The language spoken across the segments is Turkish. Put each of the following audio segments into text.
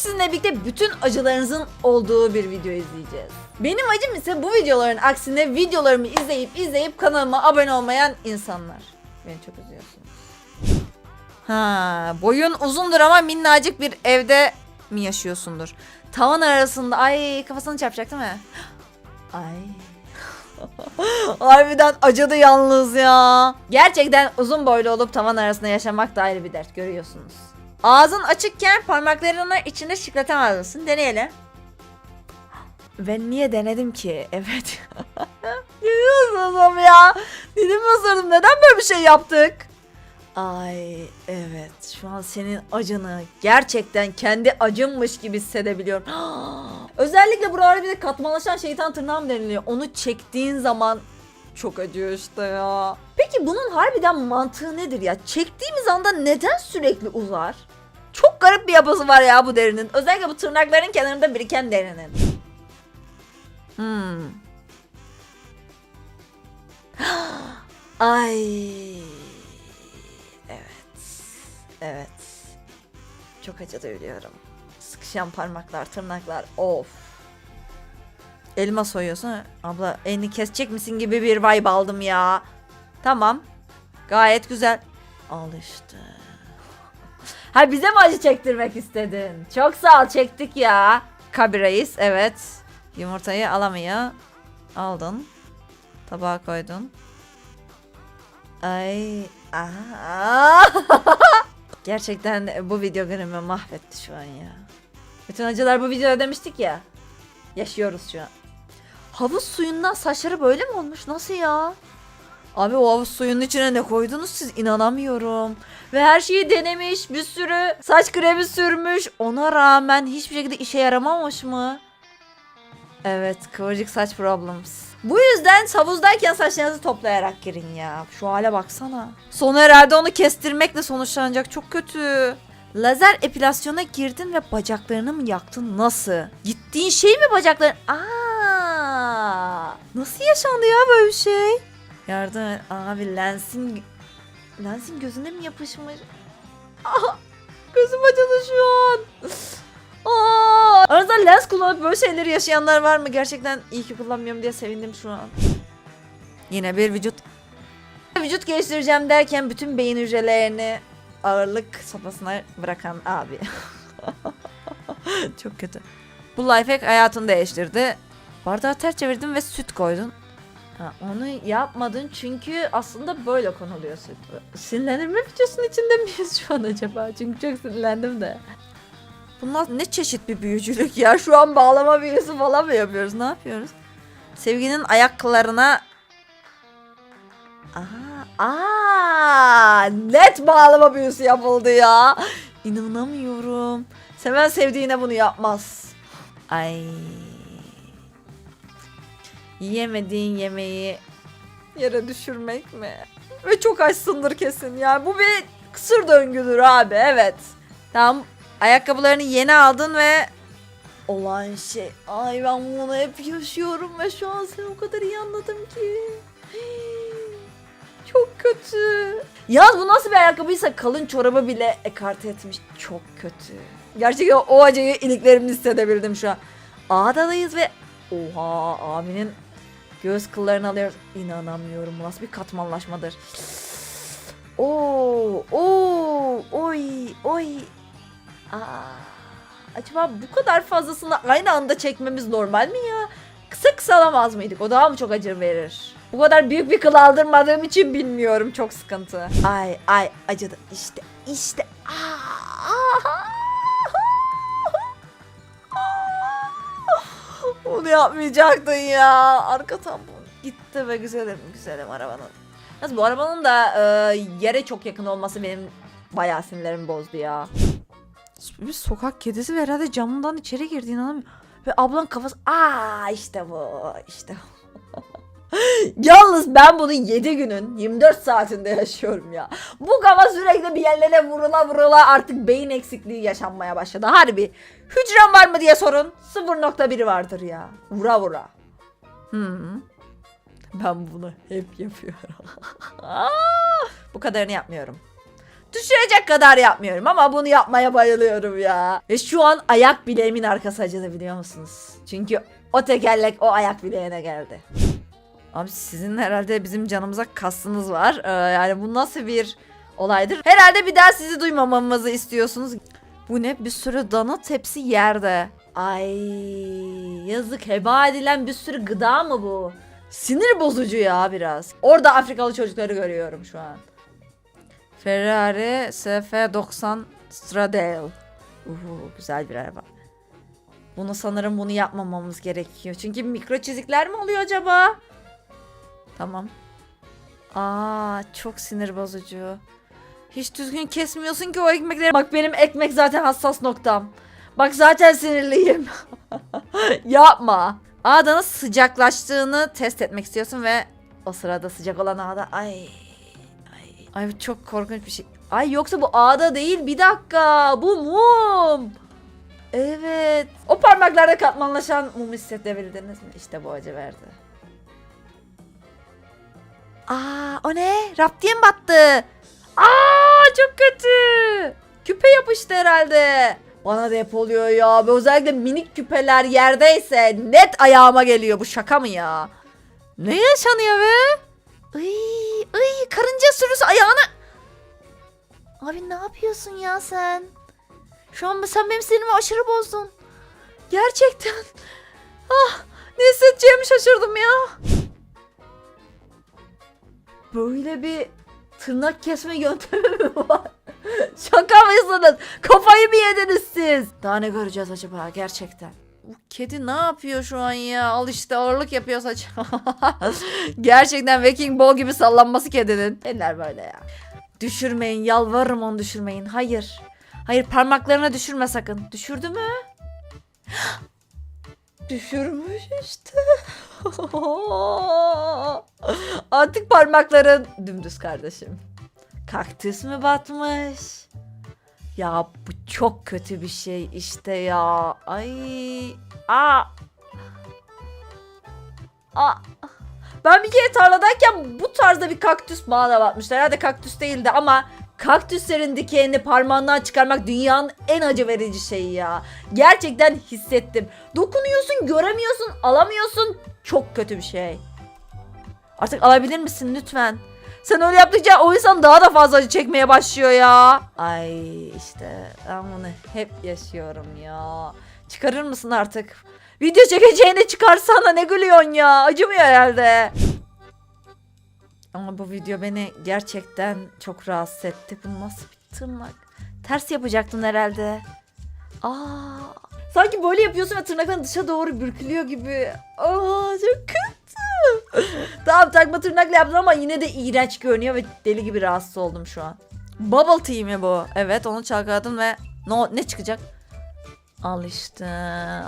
sizinle birlikte bütün acılarınızın olduğu bir video izleyeceğiz. Benim acım ise bu videoların aksine videolarımı izleyip izleyip kanalıma abone olmayan insanlar. Beni çok üzüyorsunuz. Ha, boyun uzundur ama minnacık bir evde mi yaşıyorsundur? Tavan arasında ay kafasını çarpacak değil mi? Ay. Harbiden acıdı yalnız ya. Gerçekten uzun boylu olup tavan arasında yaşamak da ayrı bir dert görüyorsunuz. Ağzın açıkken parmaklarını içinde şıklatamazsın. Deneyelim. Ben niye denedim ki? Evet. Görüyorsunuz ya. Dilimi ısırdım. Neden böyle bir şey yaptık? Ay evet şu an senin acını gerçekten kendi acımmış gibi hissedebiliyorum. Özellikle buralarda bir de katmanlaşan şeytan tırnağı mı deniliyor? Onu çektiğin zaman çok acıyor işte ya. Peki bunun harbiden mantığı nedir ya? Çektiğimiz anda neden sürekli uzar? Çok garip bir yapısı var ya bu derinin. Özellikle bu tırnakların kenarında biriken derinin. Hmm. Ay. Evet. Evet. Çok acıdı biliyorum. Sıkışan parmaklar, tırnaklar. Of. Elma soyuyorsun. Abla elini kesecek misin gibi bir vibe aldım ya. Tamam. Gayet güzel. Al işte. Ha bize mi acı çektirmek istedin? Çok sağ ol çektik ya. Kabi reis evet. Yumurtayı alamıyor. Aldın. Tabağa koydun. Ay. Gerçekten bu video günümü mahvetti şu an ya. Bütün acılar bu videoda demiştik ya. Yaşıyoruz şu an. Havuz suyundan saçları böyle mi olmuş? Nasıl ya? Abi o havuz suyunun içine ne koydunuz siz inanamıyorum. Ve her şeyi denemiş bir sürü saç kremi sürmüş. Ona rağmen hiçbir şekilde işe yaramamış mı? Evet kıvırcık saç problems. Bu yüzden havuzdayken saçlarınızı toplayarak girin ya. Şu hale baksana. Sonu herhalde onu kestirmekle sonuçlanacak. Çok kötü. Lazer epilasyona girdin ve bacaklarını mı yaktın? Nasıl? Gittiğin şey mi bacakların? Aa! Nasıl yaşandı ya böyle bir şey? Yardım et. Abi lensin lensin gözüne mi yapışmış? Aa! Gözüm acıdı şu an. Aa! Aranızda lens kullanıp böyle şeyleri yaşayanlar var mı? Gerçekten iyi ki kullanmıyorum diye sevindim şu an. Yine bir vücut vücut geliştireceğim derken bütün beyin hücrelerini ağırlık sopasına bırakan abi. Çok kötü. Bu lifehack hayatını değiştirdi. Bardağı ters çevirdin ve süt koydun. Ha, onu yapmadın çünkü aslında böyle konuluyor süt. Sinirlendirme videosunun içinde miyiz şu an acaba? Çünkü çok sinirlendim de. Bunlar ne çeşit bir büyücülük ya? Şu an bağlama büyüsü falan mı yapıyoruz? Ne yapıyoruz? Sevginin ayaklarına... Aa, aa, net bağlama büyüsü yapıldı ya. İnanamıyorum. Seven sevdiğine bunu yapmaz. Ay. Yiyemediğin yemeği yere düşürmek mi? Ve çok açsındır kesin ya. Bu bir kısır döngüdür abi evet. Tamam ayakkabılarını yeni aldın ve olan şey. Ay ben bunu hep yaşıyorum ve şu an seni o kadar iyi anladım ki. Çok kötü. Yalnız bu nasıl bir ayakkabıysa kalın çorabı bile ekarte etmiş. Çok kötü. Gerçekten o acıyı iliklerimle hissedebildim şu an. Ağdadayız ve oha abinin göz kıllarını alıyoruz. İnanamıyorum bu nasıl bir katmanlaşmadır. Oo, oo, oy, oy. Aa, acaba bu kadar fazlasını aynı anda çekmemiz normal mi ya? Kısa kısa alamaz mıydık? O daha mı çok acı verir? Bu kadar büyük bir kıl aldırmadığım için bilmiyorum. Çok sıkıntı. Ay ay acıdı. İşte işte. Aa! Onu yapmayacaktın ya. Arka tampon gitti ve güzelim güzelim arabanın. Yalnız bu arabanın da e, yere çok yakın olması benim bayağı sinirlerimi bozdu ya. Bir sokak kedisi ve herhalde camından içeri girdi inanamıyorum. Ve ablan kafası aa işte bu işte bu. Yalnız ben bunu 7 günün 24 saatinde yaşıyorum ya. Bu kafa sürekli bir yerlere vurula vurula artık beyin eksikliği yaşanmaya başladı. Harbi. Hücrem var mı diye sorun. 0.1 vardır ya. Vura vura. -hı. Ben bunu hep yapıyorum. Bu kadarını yapmıyorum. Düşürecek kadar yapmıyorum ama bunu yapmaya bayılıyorum ya. Ve şu an ayak bileğimin arkası acıdı biliyor musunuz? Çünkü o tekerlek o ayak bileğine geldi. Abi sizin herhalde bizim canımıza kastınız var. Ee, yani bu nasıl bir olaydır? Herhalde bir daha sizi duymamamızı istiyorsunuz. Bu ne? Bir sürü dana tepsi yerde. Ay yazık heba edilen bir sürü gıda mı bu? Sinir bozucu ya biraz. Orada Afrikalı çocukları görüyorum şu an. Ferrari SF90 Stradale. Uhu, güzel bir araba. Bunu sanırım bunu yapmamamız gerekiyor. Çünkü mikro çizikler mi oluyor acaba? Tamam. Aa çok sinir bozucu. Hiç düzgün kesmiyorsun ki o ekmekleri. Bak benim ekmek zaten hassas noktam. Bak zaten sinirliyim. Yapma. Ağdanın sıcaklaştığını test etmek istiyorsun ve o sırada sıcak olan ağda ay ay ay çok korkunç bir şey. Ay yoksa bu ağda değil bir dakika bu mum. Evet. O parmaklarda katmanlaşan mum hissedebildiniz mi? İşte bu acı verdi. Aa o ne? Rap diye mi battı? Aa çok kötü. Küpe yapıştı herhalde. Bana da hep oluyor ya. Ve özellikle minik küpeler yerdeyse net ayağıma geliyor. Bu şaka mı ya? Ne yaşanıyor be? Iy, iy, karınca sürüsü ayağına... Abi ne yapıyorsun ya sen? Şu an sen benim sinirimi aşırı bozdun. Gerçekten. Ah ne hissedeceğimi şaşırdım ya. Böyle bir tırnak kesme yöntemi mi var? Şaka mısınız? Kafayı mı yediniz siz? Daha ne göreceğiz acaba gerçekten? Bu kedi ne yapıyor şu an ya? Al işte ağırlık yapıyor saç. gerçekten Wrecking Ball gibi sallanması kedinin. Eller böyle ya. Düşürmeyin yalvarırım onu düşürmeyin. Hayır. Hayır parmaklarına düşürme sakın. Düşürdü mü? Düşürmüş işte. Artık parmakların dümdüz kardeşim. Kaktüs mü batmış? Ya bu çok kötü bir şey işte ya. Ay. Aa. Aa. Ben bir kere tarladayken bu tarzda bir kaktüs bana batmışlar. Herhalde kaktüs değildi ama kaktüslerin dikenini parmağından çıkarmak dünyanın en acı verici şeyi ya. Gerçekten hissettim. Dokunuyorsun, göremiyorsun, alamıyorsun. Çok kötü bir şey. Artık alabilir misin lütfen? Sen öyle yaptıkça o insan daha da fazla acı çekmeye başlıyor ya. Ay işte ben bunu hep yaşıyorum ya. Çıkarır mısın artık? Video çekeceğini çıkarsana ne gülüyorsun ya? Acımıyor herhalde. Ama bu video beni gerçekten çok rahatsız etti. Bu nasıl bir tırnak? Ters yapacaktın herhalde. Aa, sanki böyle yapıyorsun ve tırnakların dışa doğru bürkülüyor gibi. Aa, çok kötü. tamam takma tırnakla yaptım ama yine de iğrenç görünüyor ve deli gibi rahatsız oldum şu an. Bubble tea mi bu? Evet onu çalkaladım ve no, ne çıkacak? Al işte.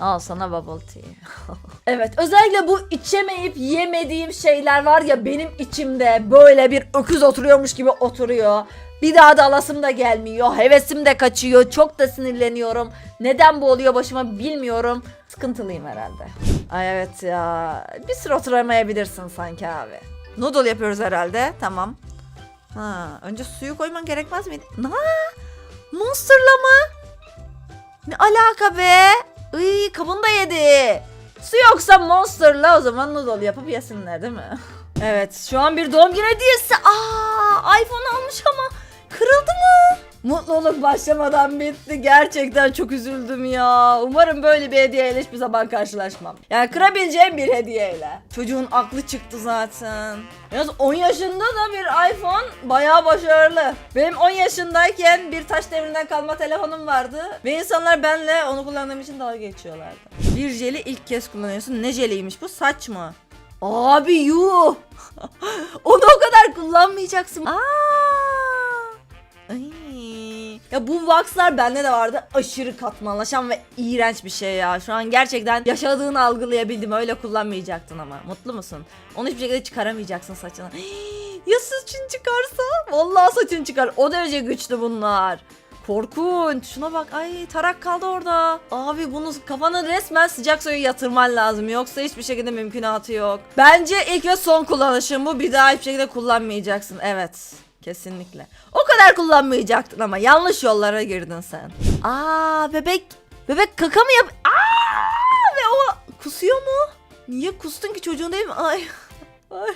Al sana bubble tea. evet özellikle bu içemeyip yemediğim şeyler var ya benim içimde böyle bir öküz oturuyormuş gibi oturuyor. Bir daha da alasım da gelmiyor. Hevesim de kaçıyor. Çok da sinirleniyorum. Neden bu oluyor başıma bilmiyorum. Sıkıntılıyım herhalde. Ay evet ya. Bir süre oturamayabilirsin sanki abi. Noodle yapıyoruz herhalde. Tamam. Ha, önce suyu koyman gerekmez miydi? Na? Monster'la mı? Ne alaka be? Iy kabını da yedi. Su yoksa Monster'la o zaman noodle yapıp yesinler değil mi? evet şu an bir doğum günü hediyesi. Aa iPhone almış ama kırıldı mı? Mutluluk başlamadan bitti. Gerçekten çok üzüldüm ya. Umarım böyle bir hediyeyle hiçbir zaman karşılaşmam. Yani kırabileceğim bir hediyeyle. Çocuğun aklı çıktı zaten. Yalnız 10 yaşında da bir iPhone bayağı başarılı. Benim 10 yaşındayken bir taş devrinden kalma telefonum vardı. Ve insanlar benle onu kullandığım için dalga geçiyorlardı. Bir jeli ilk kez kullanıyorsun. Ne jeliymiş bu? Saç mı? Abi yuh. onu o kadar kullanmayacaksın. Aa. Ay. Ya bu waxlar bende de vardı. Aşırı katmanlaşan ve iğrenç bir şey ya. Şu an gerçekten yaşadığını algılayabildim. Öyle kullanmayacaktın ama. Mutlu musun? Onu hiçbir şekilde çıkaramayacaksın saçına. ya saçın çıkarsa? Vallahi saçın çıkar. O derece güçlü bunlar. Korkunç. Şuna bak. Ay tarak kaldı orada. Abi bunu kafanı resmen sıcak suya yatırman lazım. Yoksa hiçbir şekilde mümkünatı yok. Bence ilk ve son kullanışım bu. Bir daha hiçbir şekilde kullanmayacaksın. Evet. Kesinlikle. O kadar kullanmayacaktın ama yanlış yollara girdin sen. Aa bebek bebek kaka mı yap? Aa ve o kusuyor mu? Niye kustun ki çocuğun değil mi? Ay. Ay.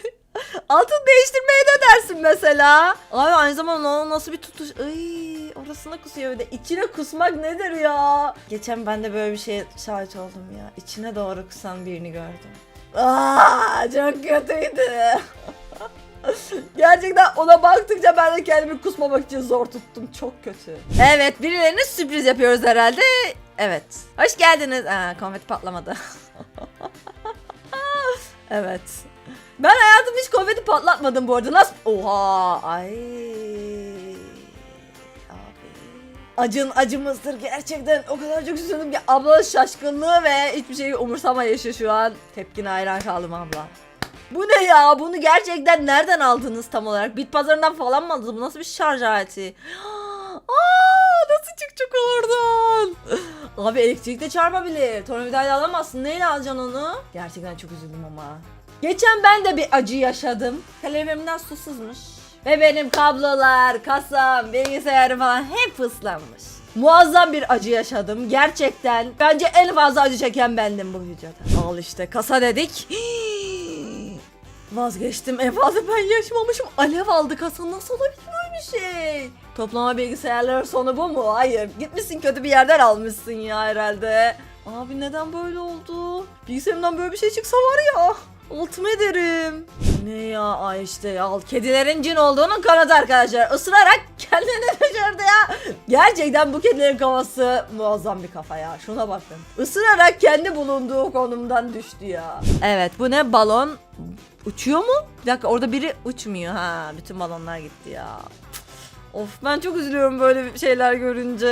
Altın değiştirmeye ne dersin mesela? Abi aynı zamanda o nasıl bir tutuş? Ay, orasına kusuyor bir de. İçine kusmak nedir ya? Geçen ben de böyle bir şeye şahit oldum ya. İçine doğru kusan birini gördüm. Aa, çok kötüydü. Gerçekten ona baktıkça ben de kendimi kusmamak için zor tuttum. Çok kötü. Evet birilerine sürpriz yapıyoruz herhalde. Evet. Hoş geldiniz. Aa, konfeti patlamadı. evet. Ben hayatımda hiç konfeti patlatmadım bu arada. Nasıl? Oha. Ay. Abi. Acın acımızdır gerçekten. O kadar çok üzüldüm ki abla şaşkınlığı ve hiçbir şeyi umursamayışı şu an. Tepkine hayran kaldım abla. Bu ne ya? Bunu gerçekten nereden aldınız tam olarak? Bit pazarından falan mı aldınız? Bu nasıl bir şarj aleti? Aa, nasıl çıkacak oradan? Abi elektrik de çarpabilir. Tornavidayla alamazsın. Neyle alacaksın onu? Gerçekten çok üzüldüm ama. Geçen ben de bir acı yaşadım. Kalemimden su sızmış. Ve benim kablolar, kasam, bilgisayarım falan hep ıslanmış. Muazzam bir acı yaşadım. Gerçekten bence en fazla acı çeken bendim bu videoda. Al işte kasa dedik. Vazgeçtim. En fazla ben yaşamamışım. Alev aldı kasa. Nasıl olabilir böyle bir şey? Toplama bilgisayarların sonu bu mu? Hayır. Gitmişsin kötü bir yerden almışsın ya herhalde. Abi neden böyle oldu? Bilgisayarımdan böyle bir şey çıksa var ya. Altıma ederim. Ne ya ay işte ya. Kedilerin cin olduğunun kanadı arkadaşlar. Isırarak kendini düşürdü ya. Gerçekten bu kedilerin kafası muazzam bir kafa ya. Şuna bakın. Isırarak kendi bulunduğu konumdan düştü ya. Evet bu ne balon uçuyor mu? Bir dakika orada biri uçmuyor ha. Bütün balonlar gitti ya. Of ben çok üzülüyorum böyle şeyler görünce.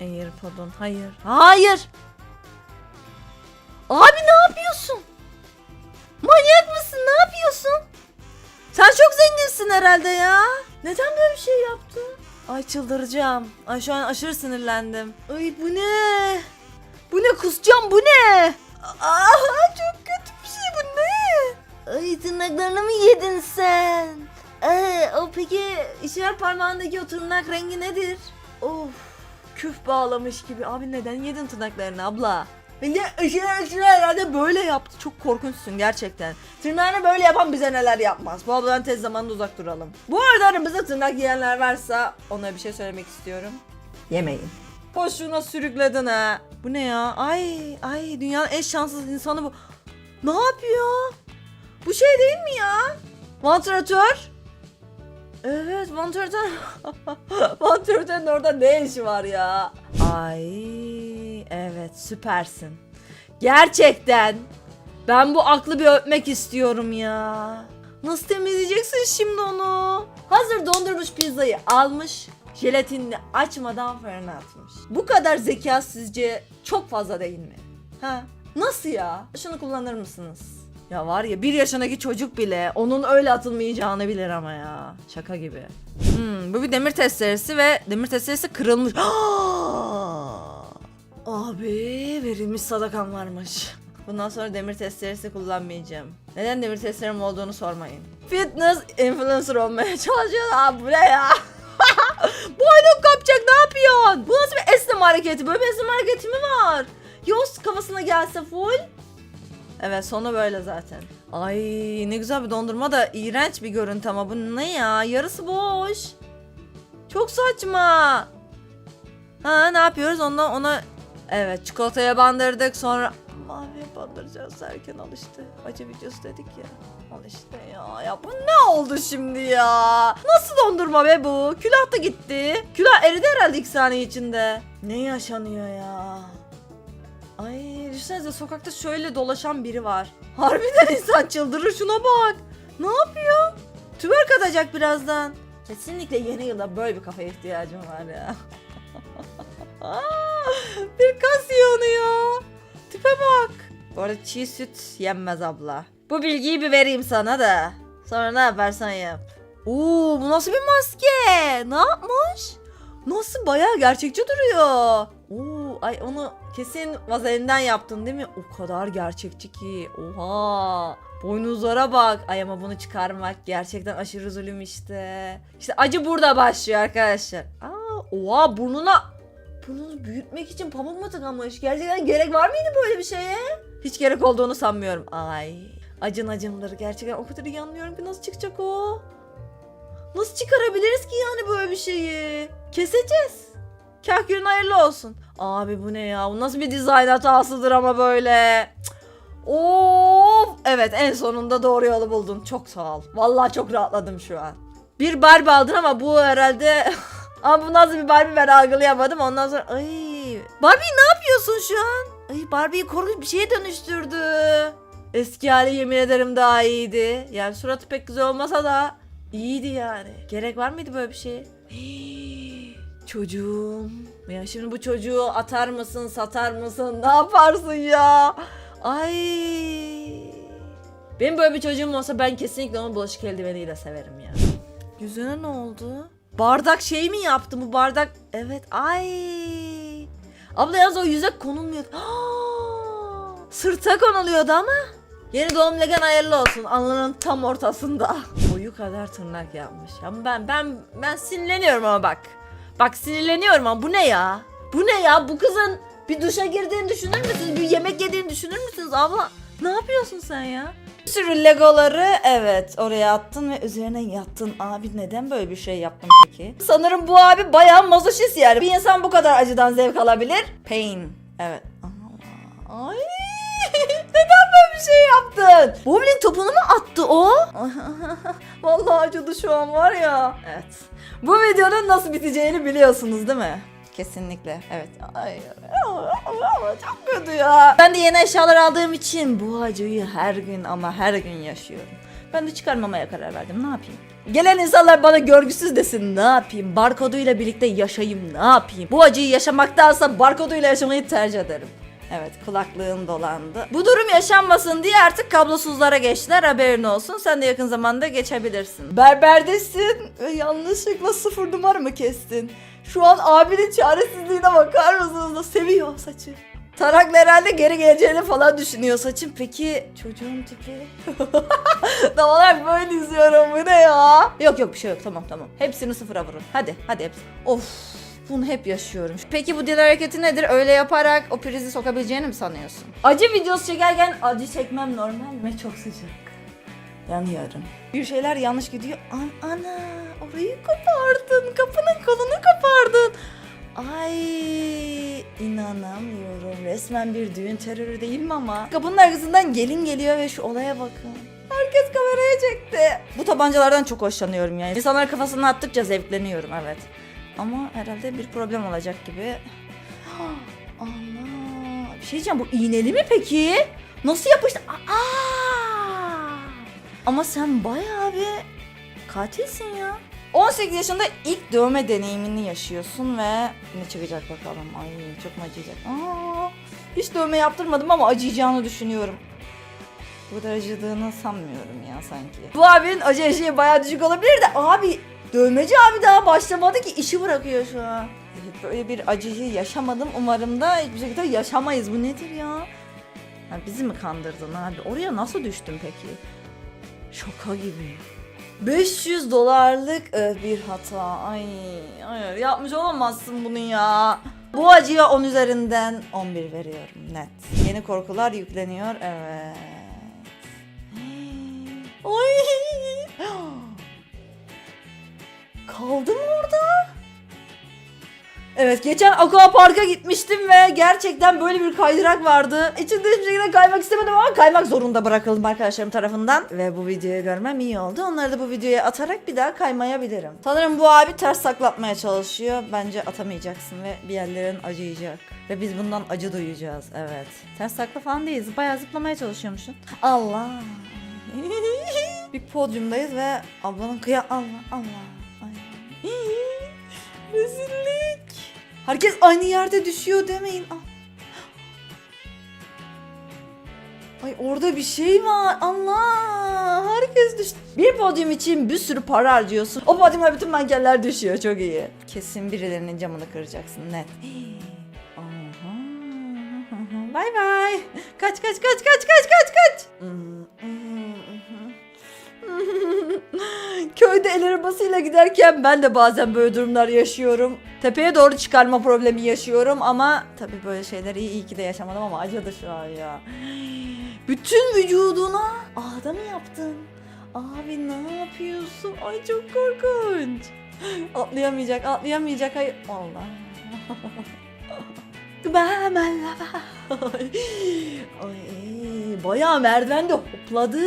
Airpod'un hayır. Hayır. Abi ne yapıyorsun? Manyak mısın? Ne yapıyorsun? Sen çok zenginsin herhalde ya. Neden böyle bir şey yaptın? Ay çıldıracağım. Ay şu an aşırı sinirlendim. Ay bu ne? Bu ne kusacağım bu ne? Aa çok kötü bir şey bu ne? Ay tırnaklarını mı yedin sen? Ee, o peki işaret parmağındaki o tırnak rengi nedir? Of küf bağlamış gibi. Abi neden yedin tırnaklarını abla? Işığı ışığı herhalde böyle yaptı. Çok korkunçsun gerçekten. Tırnağını böyle yapan bize neler yapmaz. Bu abladan tez zamanda uzak duralım. Bu arada aramızda tırnak yiyenler varsa ona bir şey söylemek istiyorum. Yemeyin. Boşuna sürükledin ha. Bu ne ya? Ay ay dünyanın en şanssız insanı bu. Ne yapıyor? Bu şey değil mi ya? Vantilatör. Evet vantilatör. Vantilatörün orada ne işi var ya? Ay evet süpersin. Gerçekten. Ben bu aklı bir öpmek istiyorum ya. Nasıl temizleyeceksin şimdi onu? Hazır dondurmuş pizzayı almış. Jelatinini açmadan fırına atmış. Bu kadar zeka sizce çok fazla değil mi? Ha? Nasıl ya? Şunu kullanır mısınız? Ya var ya bir yaşındaki çocuk bile onun öyle atılmayacağını bilir ama ya. Şaka gibi. Hmm, bu bir demir testeresi ve demir testeresi kırılmış. Abi verilmiş sadakam varmış. Bundan sonra demir testeresi kullanmayacağım. Neden demir testerim olduğunu sormayın. Fitness influencer olmaya çalışıyor. Abi bu ne ya? Boynum kopacak ne yapıyorsun? Bu nasıl bir esneme hareketi? Böyle bir esneme hareketi mi var? Yos kafasına gelse full. Evet sonu böyle zaten. Ay ne güzel bir dondurma da iğrenç bir görüntü ama bu ne ya? Yarısı boş. Çok saçma. Ha ne yapıyoruz? Ondan ona evet çikolataya bandırdık sonra maviye bandıracağız derken al işte. Acı videosu dedik ya. Al işte ya. Ya bu ne oldu şimdi ya? Nasıl dondurma be bu? Külah da gitti. Külah eridi herhalde iki saniye içinde. Ne yaşanıyor ya? Ay düşünsenize sokakta şöyle dolaşan biri var. Harbiden insan çıldırır şuna bak. Ne yapıyor? Tüberk atacak birazdan. Kesinlikle yeni yılda böyle bir kafaya ihtiyacım var ya. bir kas onu ya. Tipe bak. Bu arada çiğ süt yenmez abla. Bu bilgiyi bir vereyim sana da. Sonra ne yaparsan yap. Oo bu nasıl bir maske? Ne yapmış? Nasıl bayağı gerçekçi duruyor. Oo Ay onu kesin vazelinden yaptın değil mi? O kadar gerçekçi ki. Oha. Boynuzlara bak. Ay ama bunu çıkarmak gerçekten aşırı zulüm işte. İşte acı burada başlıyor arkadaşlar. Aa, oha burnuna burnunu büyütmek için pamuk mu tıkamış? Gerçekten gerek var mıydı böyle bir şeye? Hiç gerek olduğunu sanmıyorum. Ay. Acın acımları gerçekten o kadar iyi ki nasıl çıkacak o? Nasıl çıkarabiliriz ki yani böyle bir şeyi? Keseceğiz. Kah günün hayırlı olsun. Abi bu ne ya? Bu nasıl bir dizayn hatasıdır ama böyle. Cık. Of! Evet en sonunda doğru yolu buldun. Çok sağ ol. Vallahi çok rahatladım şu an. Bir Barbie aldın ama bu herhalde... ama bu nasıl bir Barbie ben algılayamadım. Ondan sonra ay Barbie ne yapıyorsun şu an? Ay Barbie'yi korkunç bir şeye dönüştürdü. Eski hali yemin ederim daha iyiydi. Yani suratı pek güzel olmasa da iyiydi yani. Gerek var mıydı böyle bir şeye? Hii, Çocuğum. Ya şimdi bu çocuğu atar mısın, satar mısın? Ne yaparsın ya? Ay. Benim böyle bir çocuğum olsa ben kesinlikle onu bulaşık eldiveniyle severim ya. Yüzüne ne oldu? Bardak şey mi yaptı bu bardak? Evet. Ay. Abla yalnız o yüze konulmuyor. Sırta konuluyordu ama. Yeni doğum legen hayırlı olsun. Alnının tam ortasında. Boyu kadar tırnak yapmış. Ama ben ben ben sinirleniyorum ama bak. Bak sinirleniyorum ama bu ne ya? Bu ne ya? Bu kızın bir duşa girdiğini düşünür müsünüz? Bir yemek yediğini düşünür müsünüz abla? Ne yapıyorsun sen ya? Bir sürü legoları evet oraya attın ve üzerine yattın. Abi neden böyle bir şey yaptın peki? Sanırım bu abi bayağı mazoşist yani. Bir insan bu kadar acıdan zevk alabilir. Pain. Evet. Allah. Ay. Neden böyle bir şey yaptın? Bowling topunu mu attı o? Vallahi acıdı şu an var ya. Evet. Bu videonun nasıl biteceğini biliyorsunuz değil mi? Kesinlikle. Evet. Ay, çok kötü ya. Ben de yeni eşyalar aldığım için bu acıyı her gün ama her gün yaşıyorum. Ben de çıkarmamaya karar verdim. Ne yapayım? Gelen insanlar bana görgüsüz desin. Ne yapayım? Barkoduyla birlikte yaşayayım. Ne yapayım? Bu acıyı yaşamaktansa barkoduyla yaşamayı tercih ederim. Evet kulaklığın dolandı. Bu durum yaşanmasın diye artık kablosuzlara geçtiler haberin olsun. Sen de yakın zamanda geçebilirsin. Berberdesin yanlışlıkla sıfır numara mı kestin? Şu an abinin çaresizliğine bakar mısınız? Da seviyor saçı. Tarak'la herhalde geri geleceğini falan düşünüyor saçın. Peki çocuğun tipi? Tam böyle izliyorum bu ne ya? Yok yok bir şey yok tamam tamam. Hepsini sıfıra vurun. Hadi hadi hepsi. Of bunu hep yaşıyorum. Peki bu dil hareketi nedir? Öyle yaparak o prizi sokabileceğini mi sanıyorsun? Acı videosu çekerken acı çekmem normal mi? Çok sıcak. Yanıyorum. Bir şeyler yanlış gidiyor. An ana orayı kopardın. Kapının kolunu kopardın. Ay inanamıyorum. Resmen bir düğün terörü değil mi ama? Kapının arkasından gelin geliyor ve şu olaya bakın. Herkes kameraya çekti. Bu tabancalardan çok hoşlanıyorum yani. İnsanlar kafasına attıkça zevkleniyorum evet. Ama herhalde bir problem olacak gibi. Allah. Bir şey diyeceğim bu iğneli mi peki? Nasıl yapıştı? Aa! Ama sen bayağı bir katilsin ya. 18 yaşında ilk dövme deneyimini yaşıyorsun ve ne çıkacak bakalım. Ay çok mu acıyacak? Aa, hiç dövme yaptırmadım ama acıyacağını düşünüyorum. Bu kadar acıdığını sanmıyorum ya sanki. Bu abinin acı eşiği bayağı düşük olabilir de abi dövmeci abi daha başlamadı ki işi bırakıyor şu an. Böyle bir acıyı yaşamadım. Umarım da hiçbir şekilde yaşamayız. Bu nedir ya? Ha, bizi mi kandırdın abi? Oraya nasıl düştün peki? Şaka gibi. 500 dolarlık e, bir hata. Ay, hayır yapmış olamazsın bunu ya. Bu acıya 10 üzerinden 11 veriyorum net. Yeni korkular yükleniyor. Evet. Ay. Kaldım orada. Evet geçen Aqua Park'a gitmiştim ve gerçekten böyle bir kaydırak vardı. İçinde hiçbir şekilde kaymak istemedim ama kaymak zorunda bırakıldım arkadaşlarım tarafından. Ve bu videoyu görmem iyi oldu. Onları da bu videoya atarak bir daha kaymayabilirim. Sanırım bu abi ters saklatmaya çalışıyor. Bence atamayacaksın ve bir yerlerin acıyacak. Ve biz bundan acı duyacağız. Evet. Ters sakla falan değiliz. Bayağı zıplamaya çalışıyormuşsun. Allah. bir podyumdayız ve ablanın kıya Allah Allah. Ay. Rezillik. Herkes aynı yerde düşüyor demeyin. Ah. Ay orada bir şey var. Allah. Herkes düştü. Bir podyum için bir sürü para harcıyorsun. O podyuma bütün mankenler düşüyor. Çok iyi. Kesin birilerinin camını kıracaksın net. Bay bay. Kaç kaç kaç kaç kaç kaç kaç. Köyde el arabasıyla giderken ben de bazen böyle durumlar yaşıyorum. Tepeye doğru çıkarma problemi yaşıyorum ama tabii böyle şeyler iyi, iyi ki de yaşamadım ama acıdı şu an ya. Bütün vücuduna ağda mı yaptın? Abi ne yapıyorsun? Ay çok korkunç. Atlayamayacak, atlayamayacak. Hayır. Allah. Ben Ay, ay, bayağı merdivende hopladı.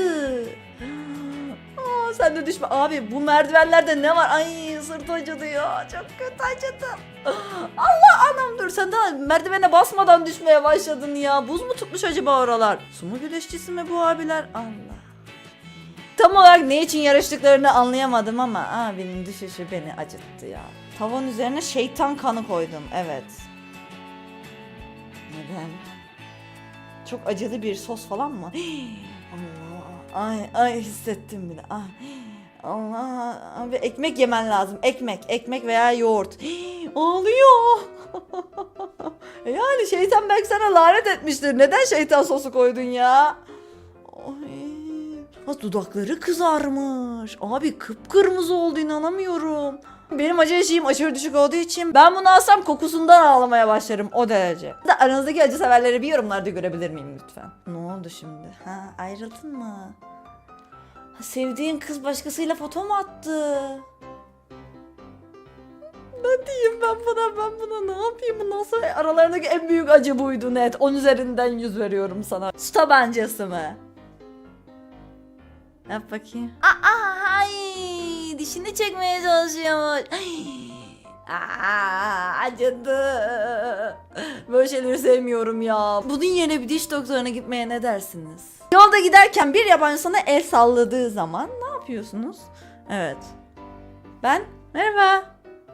Sen de düşme. Abi bu merdivenlerde ne var? Ay sırt acıdı ya. Çok kötü acıdı. Allah anam dur sen daha merdivene basmadan düşmeye başladın ya. Buz mu tutmuş acaba oralar? Su mu güreşçisi mi bu abiler? Allah. Tam olarak ne için yarıştıklarını anlayamadım ama abinin düşüşü beni acıttı ya. Tavan üzerine şeytan kanı koydum. Evet. Neden? Çok acılı bir sos falan mı? Allah. Ay ay hissettim bile. Ay. Allah. Abi ekmek yemen lazım. Ekmek, ekmek veya yoğurt. Ağlıyor. yani şeytan belki sana lanet etmiştir. Neden şeytan sosu koydun ya? Ay. Ha, dudakları kızarmış. Abi kıpkırmızı oldu inanamıyorum. Benim acı eşiğim aşırı düşük olduğu için ben bunu alsam kokusundan ağlamaya başlarım o derece. Da aranızdaki acı severleri bir yorumlarda görebilir miyim lütfen? Ne oldu şimdi? Ha ayrıldın mı? Ha, sevdiğin kız başkasıyla foto mu attı? Ne diyeyim ben buna ben buna ne yapayım bundan sonra aralarındaki en büyük acı buydu net 10 üzerinden 100 veriyorum sana Su tabancası mı? Yap bakayım Aa, ay, dişini çekmeye çalışıyormuş Ay, Aa, acıdı Böyle şeyleri sevmiyorum ya Bunun yerine bir diş doktoruna gitmeye ne dersiniz? Yolda giderken bir yabancı sana el salladığı zaman ne yapıyorsunuz? Evet Ben merhaba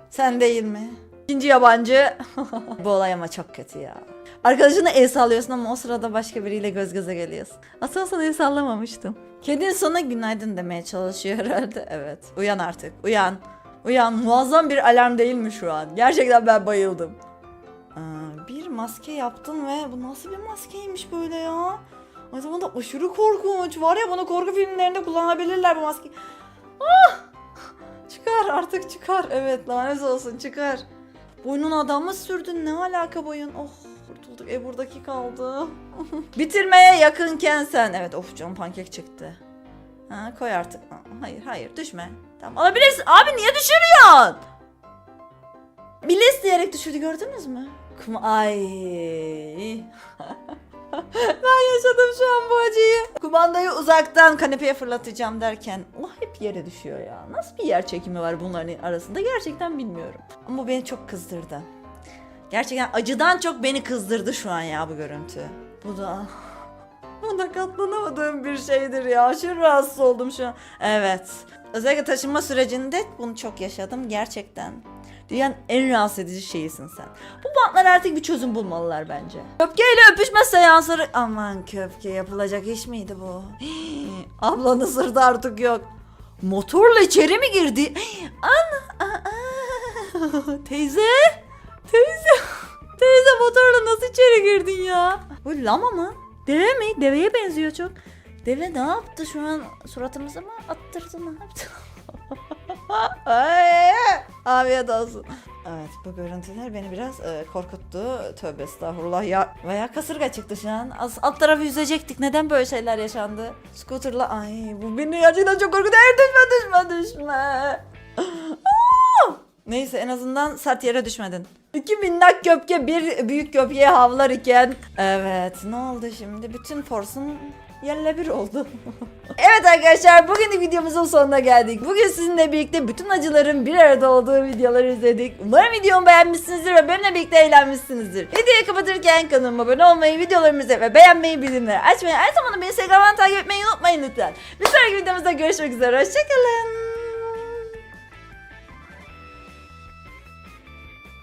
sen değil mi? İkinci yabancı. Bu olay ama çok kötü ya. Arkadaşına el sallıyorsun ama o sırada başka biriyle göz göze geliyorsun. Aslında sana el sallamamıştım. Kedin sana günaydın demeye çalışıyor herhalde. Evet. Uyan artık. Uyan. Uyan. Muazzam bir alarm değil mi şu an? Gerçekten ben bayıldım. Aa, bir maske yaptın ve bu nasıl bir maskeymiş böyle ya? Aynı zamanda aşırı korkunç. Var ya bunu korku filmlerinde kullanabilirler bu maskeyi. Çıkar artık çıkar. Evet lanet olsun çıkar. Boynun adamı sürdün ne alaka boyun? Oh kurtulduk. E buradaki kaldı. Bitirmeye yakınken sen. Evet of canım pankek çıktı. Ha, koy artık. Hayır hayır düşme. Tamam alabilirsin. Abi niye düşürüyorsun? Bile isteyerek düşürdü gördünüz mü? Ay. ben yaşadım şu an bu acıyı. Kumandayı uzaktan kanepeye fırlatacağım derken o hep yere düşüyor ya. Nasıl bir yer çekimi var bunların arasında gerçekten bilmiyorum. Ama bu beni çok kızdırdı. Gerçekten acıdan çok beni kızdırdı şu an ya bu görüntü. Bu da bu da katlanamadığım bir şeydir ya. Aşırı rahatsız oldum şu an. Evet. Özellikle taşınma sürecinde bunu çok yaşadım gerçekten. Dünyanın en rahatsız edici şeyisin sen. Bu bantlar artık bir çözüm bulmalılar bence. Köpkeyle öpüşme seansları. Aman köpke yapılacak iş miydi bu? Ablanı sırdı artık yok. Motorla içeri mi girdi? Ana! aa! Teyze! Teyze! Teyze motorla nasıl içeri girdin ya? Bu lama mı? Deve mi? Deveye benziyor çok. Deve ne yaptı şu an? Suratımıza mı attırdı ne yaptı? Ay, afiyet olsun. Evet bu görüntüler beni biraz e, korkuttu. Tövbe estağfurullah ya. Veya kasırga çıktı şu an. Az, alt tarafı yüzecektik. Neden böyle şeyler yaşandı? Scooter'la ay bu beni gerçekten çok korkutuyor. Düşme düşme düşme. Neyse en azından sert yere düşmedin. İki minnak köpke bir büyük köpeğe havlar iken. Evet ne oldu şimdi? Bütün forsun yerle bir oldu. evet arkadaşlar bugün de videomuzun sonuna geldik. Bugün sizinle birlikte bütün acıların bir arada olduğu videoları izledik. Umarım videomu beğenmişsinizdir ve benimle birlikte eğlenmişsinizdir. Videoyu kapatırken kanalıma abone olmayı, videolarımızı ve beğenmeyi, bildirimleri açmayı, aynı zamanda beni Instagram'dan takip etmeyi unutmayın lütfen. Bir sonraki videomuzda görüşmek üzere. Hoşçakalın.